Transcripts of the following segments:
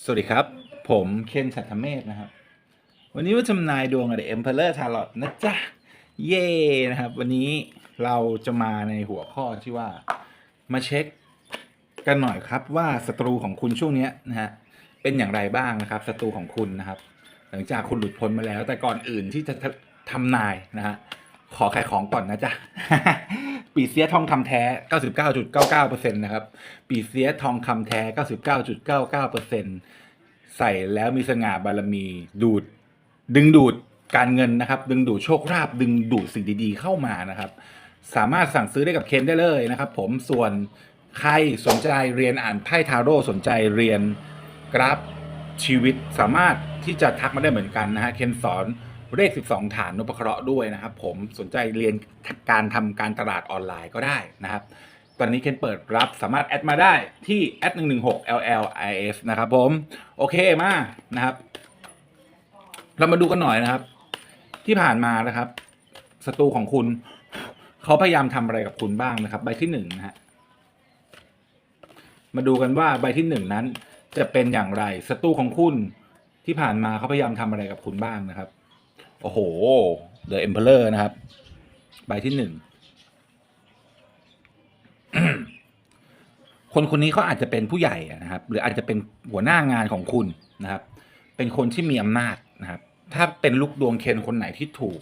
สวัสดีครับ ผมเคนสัตธเมธนะครับ วันนี้ว่าจำนายดวงกับ The Emperor Tarot นะจ๊ะ เย่นะครับ วันนี้เราจะมาในหัวข้อที่ว่ามาเช็คกันหน่อยครับว่าศัตรูของคุณช่วงนี้นะฮะเป็นอย่างไรบ้างนะครับศัตรูของคุณนะครับ หลังจากคุณหลุดพ้นมาแล้ว แต่ก่อนอื่นที่จะททำนายนะฮะขอขายของก่อนนะจ๊ะ ปีเสียทองคำแท้ 99.99%นะครับ ปีเสียทองคำแท้ 99.99%ใส่แล้วมีสง่าบารมีดูด ดึงดูดการเงินนะครับ ดึงดูดโชคลาภดึงดูดสิ่งดีๆเข้ามานะครับ สามารถสั่งซื้อได้กับเคนได้เลยนะครับ ผมส่วนใครสนใจเรียนอ่านไพ่ทาโร่สนใจเรียนกราฟชีวิตสามารถที่จะทักมาได้เหมือนกันนะฮะเคนสอน เลข 12 ฐานนุปเคราะห์ด้วยนะครับ ผมสนใจเรียนการทำการตลาดออนไลน์ก็ได้นะครับ ตอนนี้เคนเปิดรับสามารถแอดมาได้ที่แอด116 LLIS นะครับผม โอเคมานะครับ เรามาดูกันหน่อยนะครับ ที่ผ่านมานะครับศัตรูของคุณเขาพยายามทำอะไรกับคุณบ้างนะครับ ใบที่หนึ่งนะฮะมาดูกันว่าใบที่หนึ่งนั้นจะเป็นอย่างไรศัตรูของคุณที่ผ่านมาเขาพยายามทำอะไรกับคุณบ้างนะครับ โอ้โห The Emperor นะครับ ใบที่หนึ่ง คนคนนี้เขาอาจจะเป็นผู้ใหญ่นะครับ หรืออาจจะเป็นหัวหน้างานของคุณนะครับ เป็นคนที่มีอำนาจนะครับ ถ้าเป็นลูกดวงเคนคนไหนที่ถูก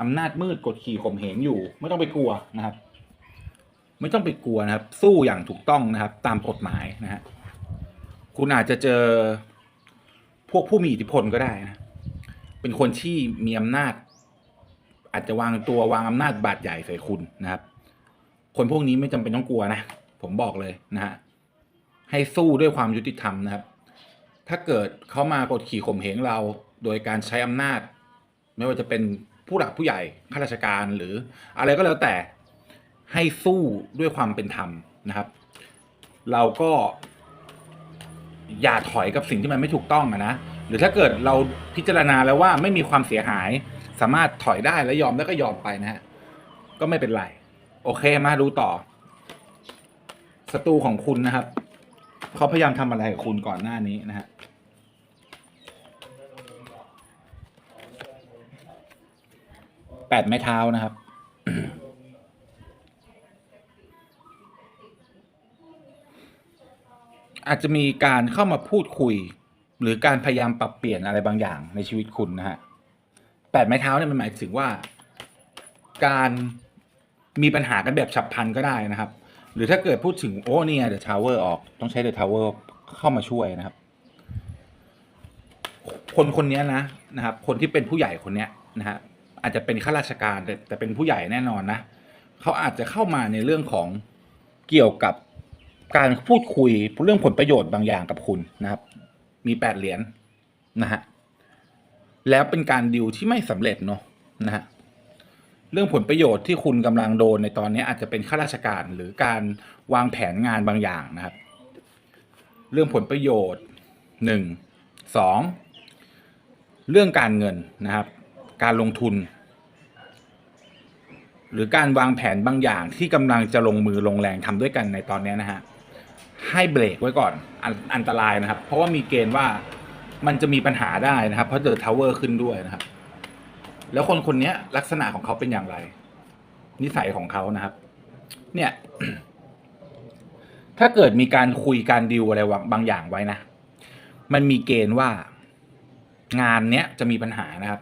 อำนาจมืดกดขี่ข่มเหงอยู่ ไม่ต้องไปกลัวนะครับ ไม่ต้องไปกลัวนะครับ สู้อย่างถูกต้องนะครับ ตามกฎหมายนะฮะคุณอาจจะเจอพวกผู้มีอิทธิพลก็ได้นะ เป็นคนที่มีอำนาจ อาจจะวางตัววางอำนาจบาดใหญ่ใส่คุณนะครับ คนพวกนี้ไม่จำเป็นต้องกลัวนะ ผมบอกเลยนะฮะให้สู้ด้วยความยุติธรรมนะครับ ถ้าเกิดเขามากดขี่ข่มเหงเรา โดยการใช้อำนาจ ไม่ว่าจะเป็นผู้หลักผู้ใหญ่ข้าราชการหรืออะไรก็แล้วแต่ให้สู้ด้วยความเป็นธรรมนะครับ เราก็อย่าถอยกับสิ่งที่มันไม่ถูกต้องนะ รือถ้าเกิดเราพิจารณาแล้วว่าไม่มีความเสียหาย สามารถถอยได้และยอมแล้วก็ยอมไปนะฮะก็ไม่เป็นไร โอเคมาดูต่อศัตรูของคุณนะครับเขาพยายามทำอะไรกับคุณก่อนหน้านี้นะฮะแปดไม้เท้านะครับอาจจะมีการเข้ามาพูดคุย หรือการพยายามปรับเปลี่ยนอะไรบางอย่างในชีวิตคุณนะฮะแปดไม้เท้าเนี่ยมันหมายถึงว่า การมีปัญหากันแบบฉับพลันก็ได้นะครับ หรือถ้าเกิดพูดถึงโอ้เนี่ยเดอะทาวเวอร์ออกต้องใช้เดอะทาวเวอร์เข้ามาช่วยนะครับ คนคนนี้นะนะครับ คนที่เป็นผู้ใหญ่คนเนี้ยนะฮะอาจจะเป็นข้าราชการแต่แต่เป็นผู้ใหญ่แน่นอนนะเขาอาจจะเข้ามาในเรื่องของเกี่ยวกับการพูดคุยเรื่องผลประโยชน์บางอย่างกับคุณนะครับ มีแปดเหรียญนะฮะแล้วเป็นการดิวที่ไม่สำเร็จเนาะนะฮะเรื่องผลประโยชน์ที่คุณกำลังโดนในตอนนี้อาจจะเป็นข้าราชการหรือการวางแผนงานบางอย่างนะครับ เรื่องผลประโยชน์หนึ่งสองเรื่องการเงินนะครับ การลงทุน หรือการวางแผนบางอย่างที่กำลังจะลงมือลงแรงทำด้วยกันในตอนนี้นะฮะ ให้เบรกไว้ก่อนอันอันตรายนะครับ เพราะว่ามีเกณฑ์ว่ามันจะมีปัญหาได้นะครับ เพราะเดอะทาวเวอร์ขึ้นด้วยนะครับ แล้วคนคนนี้ลักษณะของเขาเป็นอย่างไร นิสัยของเขานะครับ เนี่ย ถ้าเกิดมีการคุยการดิวอะไรบางอย่างไว้นะ มันมีเกณฑ์ว่างานเนี้ยจะมีปัญหานะครับ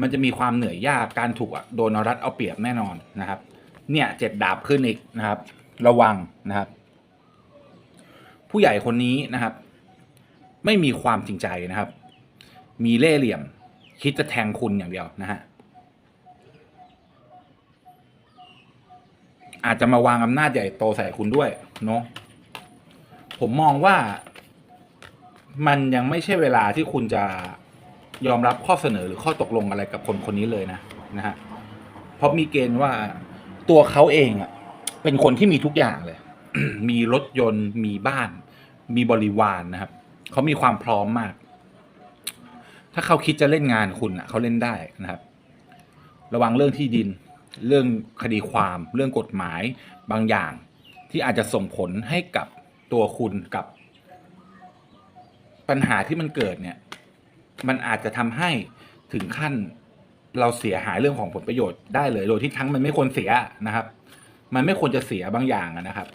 มันจะมีความเหนื่อยยากการถูกโดนรัดเอาเปรียบแน่นอนนะครับ เนี่ยเจ็ดดาบขึ้นอีกนะครับ ระวังนะครับ ผู้ใหญ่คนนี้นะครับ ไม่มีความจริงใจนะครับ มีเล่เหลี่ยม คิดจะแทงคุณอย่างเดียวนะฮะอาจจะมาวางอำนาจใหญ่โตใส่คุณด้วยเนาะผมมองว่ามันยังไม่ใช่เวลาที่คุณจะยอมรับข้อเสนอหรือข้อตกลงอะไรกับคนคนนี้เลยนะนะฮะเพราะมีเกณฑ์ว่าตัวเขาเองอะเป็นคนที่มีทุกอย่างเลย มีรถยนต์ มีบ้าน มีบริวารนะครับเขามีความพร้อมมาก ถ้าเขาคิดจะเล่นงานคุณอะเขาเล่นได้นะครับ ระวังเรื่องที่ดิน เรื่องคดีความ เรื่องกฎหมายบางอย่าง ที่อาจจะส่งผลให้กับตัวคุณกับ ปัญหาที่มันเกิดเนี่ย มันอาจจะทำให้ถึงขั้นเราเสียหายเรื่องของผลประโยชน์ได้เลย โดยที่ทั้งมันไม่ควรเสียนะครับ มันไม่ควรจะเสียบางอย่างนะครับ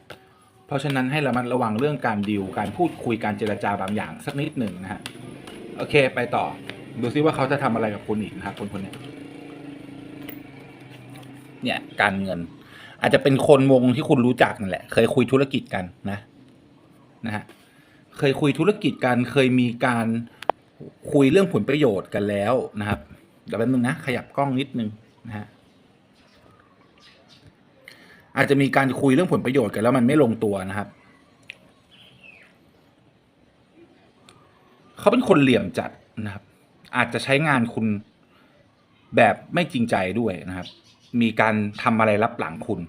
เพราะฉะนั้นให้ระมัดระวังเรื่องการดิวการพูดคุยการเจรจาบางอย่างสักนิดหนึ่งนะฮะโอเคไปต่อ ดูซิว่าเขาจะทำอะไรกับคุณอีกนะครับคนคนเนี้ยเนี่ยการเงิน อาจจะเป็นคนวงที่คุณรู้จักนั่นแหละ เคยคุยธุรกิจกันนะนะฮะเคยคุยธุรกิจกันเคยมีการคุยเรื่องผลประโยชน์กันแล้วนะครับเดี๋ยวแป๊บนึงนะขยับกล้องนิดนึงนะฮะ อาจจะมีการคุยเรื่องผลประโยชน์กันแล้วมันไม่ลงตัวนะครับ เขาเป็นคนเหลี่ยมจัดนะครับ อาจจะใช้งานคุณแบบไม่จริงใจด้วยนะครับ มีการทำอะไรรับหลังคุณ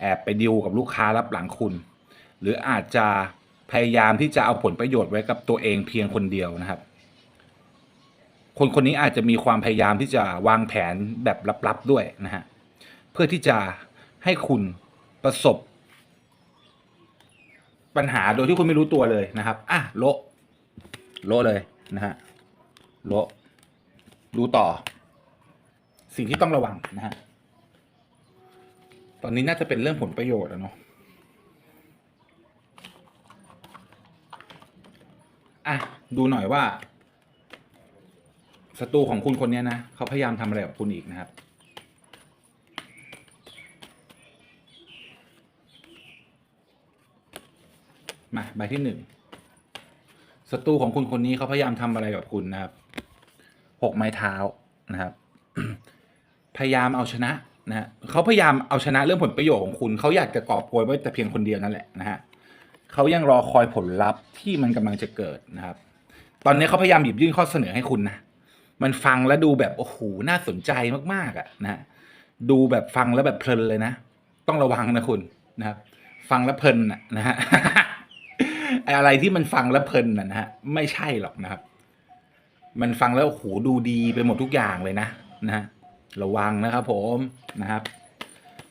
แอบไปดิวกับลูกค้ารับหลังคุณ หรืออาจจะพยายามที่จะเอาผลประโยชน์ไว้กับตัวเองเพียงคนเดียวนะครับ คนคนนี้อาจจะมีความพยายามที่จะวางแผนแบบลับๆด้วยนะฮะ เพื่อที่จะให้คุณ ประสบ ปัญหาโดยที่คุณไม่รู้ตัวเลยนะครับอะโละโละเลยนะฮะโละดูต่อ สิ่งที่ต้องระวังนะฮะตอนนี้น่าจะเป็นเรื่องผลประโยชน์อะเนาะอะดูหน่อยว่าศัตรูของคุณคนนี้นะเขาพยายามทำอะไรกับคุณอีกนะครับ มาใบที่หนึ่งศัตรูของคุณคนนี้เขาพยายามทำอะไรกับคุณนะครับหกไม้เท้านะครับ พยายามเอาชนะนะเขาพยายามเอาชนะเรื่องผลประโยชน์ของคุณเขาอยากจะกอบโกยไว้แต่เพียงคนเดียวนั่นแหละนะฮะเขายังรอคอยผลลัพธ์ที่มันกำลังจะเกิดนะครับ ตอนนี้เขาพยายามหยิบยื่นข้อเสนอให้คุณนะมันฟังแล้วดูแบบโอ้โหน่าสนใจมากๆอะนะดูแบบฟังแล้วแบบเพลินเลยนะ ต้องระวังนะคุณนะครับ ฟังแล้วเพลินนะนะฮะ อะไรที่มันฟังแล้วเพลินน่ะนะฮะไม่ใช่หรอกนะครับ มันฟังแล้วโอ้โหดูดีไปหมดทุกอย่างเลยนะนะฮะระวังนะครับ ผมนะครับ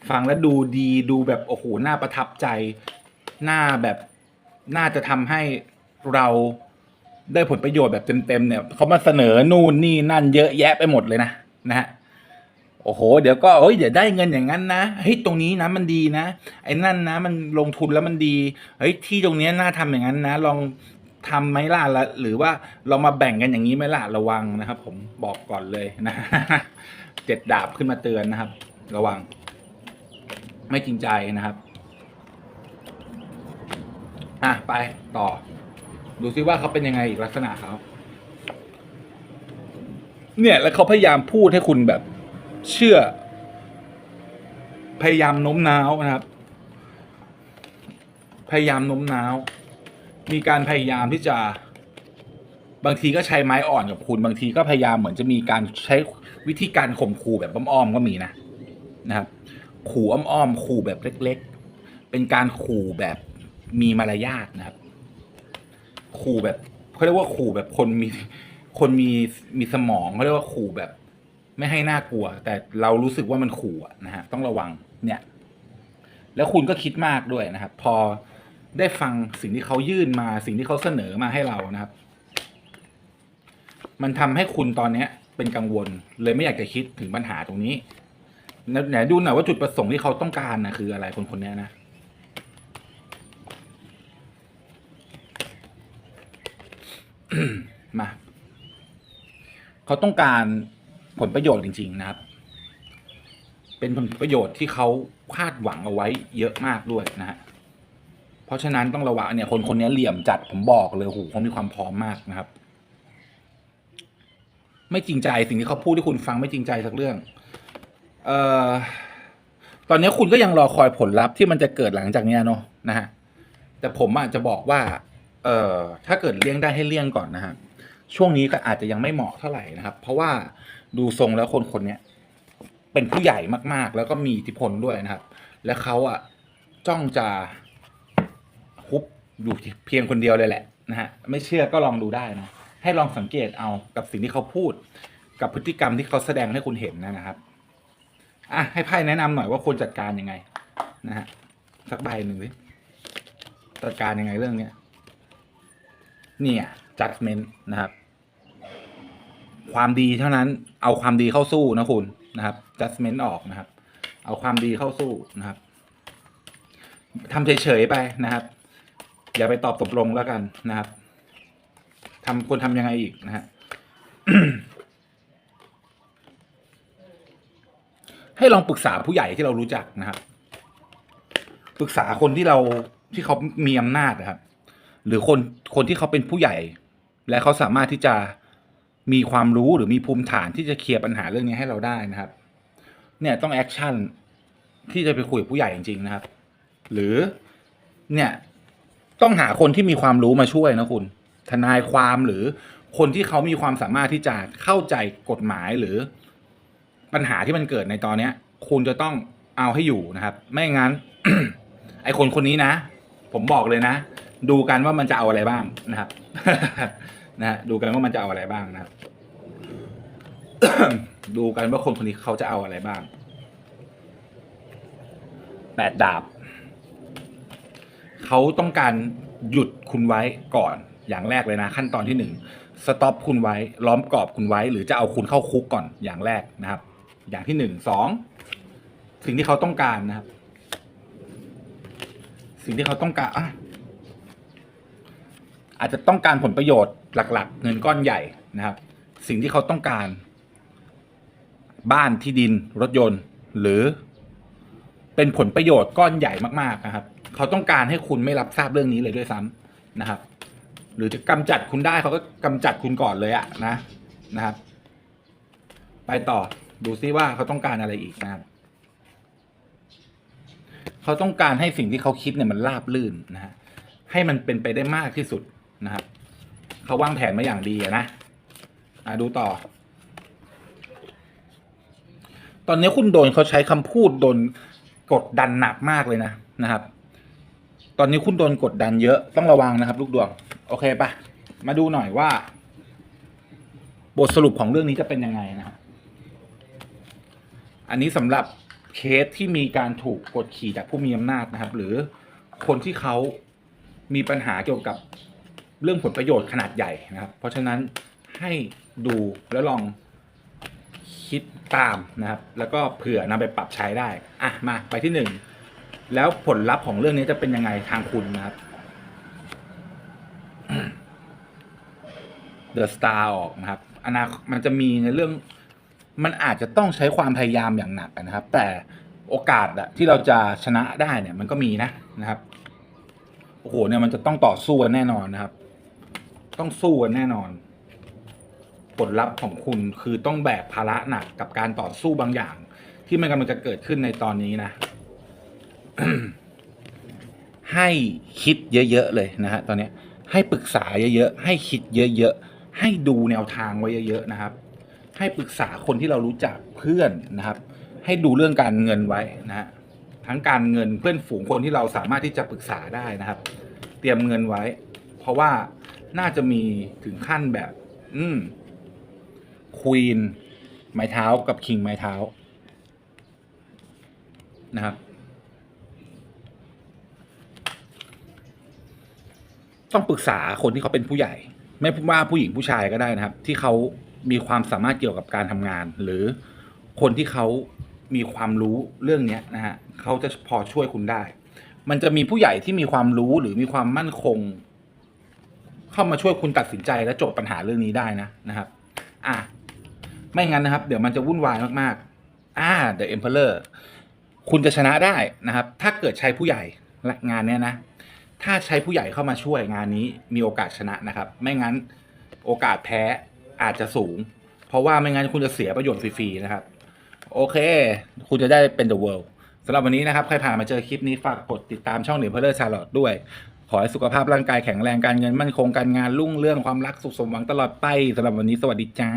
ฟังแล้วดูดีดูแบบโอ้โหน่าประทับใจหน้าแบบน่าจะทำให้เราได้ผลประโยชน์แบบเต็มๆเนี่ยเขามาเสนอนู่นนี่นั่นเยอะแยะไปหมดเลยนะนะฮะ โอ้โห เดี๋ยวก็เอ้ย เดี๋ยวได้เงินอย่างนั้นนะ เฮ้ย ตรงนี้นะมันดีนะ ไอ้นั่นนะ มันลงทุนแล้วมันดี เฮ้ย ที่ตรงนี้น่าทำอย่างนั้นนะ ลองทำไหมล่ะละหรือว่าเรามาแบ่งกันอย่างนี้ไหมล่ะ ระวังนะครับ ผมบอกก่อนเลยนะ เจ็ดดาบขึ้นมาเตือนนะครับ ระวัง ไม่จริงใจนะครับ อะ ไปต่อ ดูซิว่าเขาเป็นยังไงอีกลักษณะเขา เนี่ย แล้วเขาพยายามพูดให้คุณแบบ เชื่อ พยายามโน้มน้าวนะครับ พยายามโน้มน้าว มีการพยายามที่จะ บางทีก็ใช้ไม้อ่อนกับคุณบางทีก็พยายามเหมือนจะมีการใช้วิธีการข่มขู่แบบอ้อมๆก็มีนะนะครับ ขู่อ้อมๆขู่แบบเล็ก ๆ เป็นการขู่แบบมีมารยาทนะครับขู่แบบเขาเรียกว่าขู่แบบคนมีคนมีมีสมองเขาเรียกว่าขู่แบบ ไม่ให้น่ากลัว แต่เรารู้สึกว่ามันขู่นะฮะต้องระวังเนี่ย แล้วคุณก็คิดมากด้วยนะครับ พอได้ฟังสิ่งที่เขายื่นมาสิ่งที่เขาเสนอมาให้เรานะครับ มันทำให้คุณตอนเนี้ย เป็นกังวล เลยไม่อยากจะคิดถึงปัญหาตรงนี้ไหนดูหน่อยว่าจุดประสงค์ที่เขาต้องการนะคืออะไรคนคนนี้นะมา เขาต้องการ ผลประโยชน์จริง ๆ นะครับ เป็นผลประโยชน์ที่เขาคาดหวังเอาไว้เยอะมากด้วยนะฮะเพราะฉะนั้นต้องระวังเนี่ยคนคนนี้เหลี่ยมจัดผมบอกเลยโหเขามีความพร้อมมากนะครับ ไม่จริงใจสิ่งที่เขาพูดที่คุณฟังไม่จริงใจสักเรื่อง เอ่อตอนนี้คุณก็ยังรอคอยผลลัพธ์ที่มันจะเกิดหลังจากเนี้ยเนาะนะฮะแต่ผมอาจจะบอกว่า เอ่อถ้าเกิดเลี่ยงได้ให้เลี่ยงก่อนนะฮะ ช่วงนี้ก็อาจจะยังไม่เหมาะเท่าไหร่นะครับ เพราะว่าดูทรงแล้วคนคนนี้เป็นผู้ใหญ่มากๆ แล้วก็มีอิทธิพลด้วยนะครับ และเขาอะจ้องจะฮุบอยู่เพียงคนเดียวเลยแหละนะฮะไม่เชื่อก็ลองดูได้นะให้ลองสังเกตเอากับสิ่งที่เขาพูด กับพฤติกรรมที่เขาแสดงให้คุณเห็นนะครับอะให้ไพ่แนะนำหน่อยว่าควรจัดการยังไงนะฮะสักใบหนึ่งสิจัดการยังไงเรื่องเนี้ยเนี่ย judgment นะครับ ความดีเท่านั้นเอาความดีเข้าสู้นะคุณนะครับ judgment ออกนะครับ เอาความดีเข้าสู้นะครับทำเฉยๆไปนะครับ อย่าไปตอบตกลงแล้วกันนะครับทำควรทำยังไงอีกนะฮะให้ลองปรึกษาผู้ใหญ่ที่เรารู้จักนะครับ ปรึกษาคนที่เราที่เขามีอำนาจนะครับ หรือคนคนที่เขาเป็นผู้ใหญ่ และเขาสามารถที่จะมีความรู้หรือมีภูมิฐานที่จะเคลียร์ปัญหาเรื่องนี้ให้เราได้นะครับ เนี่ยต้องแอคชั่นที่จะไปคุยกับผู้ใหญ่จริงๆนะครับ หรือเนี่ยต้องหาคนที่มีความรู้มาช่วยนะคุณ ทนายความหรือคนที่เขามีความสามารถที่จะเข้าใจกฎหมายหรือปัญหาที่มันเกิดในตอนเนี้ย คุณจะต้องเอาให้อยู่นะครับ ไม่งั้น ไอคนคนนี้นะ ผมบอกเลยนะ ดูกันว่ามันจะเอาอะไรบ้างนะครับนะฮะดูกันว่ามันจะเอาอะไรบ้างนะครับ ดูกันว่าคนคนนี้เขาจะเอาอะไรบ้างแปดดาบเขาต้องการหยุดคุณไว้ก่อนอย่างแรกเลยนะ ขั้นตอนที่หนึ่งสต็อปคุณไว้ล้อมกรอบคุณไว้ หรือจะเอาคุณเข้าคุกก่อนอย่างแรกนะครับ อย่างที่หนึ่งสองสิ่งที่เขาต้องการนะครับ สิ่งที่เขาต้องการอะ อาจจะต้องการผลประโยชน์หลัก ๆ เงินก้อนใหญ่นะครับ สิ่งที่เขาต้องการ บ้านที่ดินรถยนต์ หรือ เป็นผลประโยชน์ก้อนใหญ่มากๆนะครับ เขาต้องการให้คุณไม่รับทราบเรื่องนี้เลยด้วยซ้ำนะครับ หรือจะกำจัดคุณได้เขาก็กำจัดคุณก่อนเลยอะนะนะครับ ไปต่อดูซิว่าเขาต้องการอะไรอีกนะครับเขาต้องการให้สิ่งที่เขาคิดเนี่ยมันราบลื่นนะฮะให้มันเป็นไปได้มากที่สุด นะครับเขาวางแผนมาอย่างดีนะอะดูต่อ ตอนนี้คุณโดนเขาใช้คำพูดโดนกดดันหนักมากเลยนะนะครับ ตอนนี้คุณโดนกดดันเยอะต้องระวังนะครับ ลูกดวง โอเคปะมาดูหน่อยว่า บทสรุปของเรื่องนี้จะเป็นยังไงนะครับอันนี้สำหรับเคสที่มีการถูกกดขี่จากผู้มีอำนาจนะครับ หรือคนที่เขามีปัญหาเกี่ยวกับ เรื่องผลประโยชน์ขนาดใหญ่นะครับ เพราะฉะนั้นให้ดูแล้วลองคิดตามนะครับ แล้วก็เผื่อนำไปปรับใช้ได้ อะ มาไปที่หนึ่งแล้วผลลัพธ์ของเรื่องนี้จะเป็นยังไงทางคุณนะครับเดอะสตาร์ออกนะครับอนาคตมันจะมีในเรื่อง มันอาจจะต้องใช้ความพยายามอย่างหนักนะครับ แต่โอกาสอะที่เราจะชนะได้เนี่ย มันก็มีนะนะครับโอ้โหเนี่ยมันจะต้องต่อสู้กันแน่นอนนะครับ ต้องสู้กันแน่นอน ผลลัพธ์ของคุณคือต้องแบกภาระหนักกับการต่อสู้บางอย่าง ที่มันกำลังจะเกิดขึ้นในตอนนี้นะ ให้คิดเยอะๆเลยนะฮะตอนนี้ให้ปรึกษาเยอะๆให้คิดเยอะๆให้ดูแนวทางไว้เยอะๆนะครับ ให้ปรึกษาคนที่เรารู้จักเพื่อนนะครับ ให้ดูเรื่องการเงินไว้นะฮะทั้งการเงินเพื่อนฝูงคนที่เราสามารถที่จะปรึกษาได้นะครับ เตรียมเงินไว้ เพราะว่า น่าจะมีถึงขั้นแบบ อืมควีนไม้เท้ากับคิงไม้เท้า นะครับ ต้องปรึกษาคนที่เขาเป็นผู้ใหญ่ ไม่ว่าผู้หญิงผู้ชายก็ได้นะครับ ที่เขามีความสามารถเกี่ยวกับการทำงาน หรือคนที่เขามีความรู้เรื่องนี้นะฮะเขาจะพอช่วยคุณได้ มันจะมีผู้ใหญ่ที่มีความรู้หรือมีความมั่นคง เข้ามาช่วยคุณตัดสินใจและจบปัญหาเรื่องนี้ได้นะนะครับ อะไม่งั้นนะครับ เดี๋ยวมันจะวุ่นวายมากๆ อ่า The Emperor คุณจะชนะได้นะครับ ถ้าเกิดใช้ผู้ใหญ่งานเนี้ยนะ ถ้าใช้ผู้ใหญ่เข้ามาช่วยงานนี้มีโอกาสชนะนะครับ ไม่งั้นโอกาสแพ้อาจจะสูง เพราะว่าไม่งั้นคุณจะเสียประโยชน์ฟรีๆนะครับ โอเค คุณจะได้เป็น the world สำหรับวันนี้นะครับ ใครผ่านมาเจอคลิปนี้ฝากกดติดตามช่องเหนือเพลเลอร์ชาร์ลอตด้วย ขอให้สุขภาพร่างกายแข็งแรงการเงินมั่นคงการงานรุ่งเรื่องความรักสุขสมหวังตลอดไปสำหรับวันนี้สวัสดีจ้า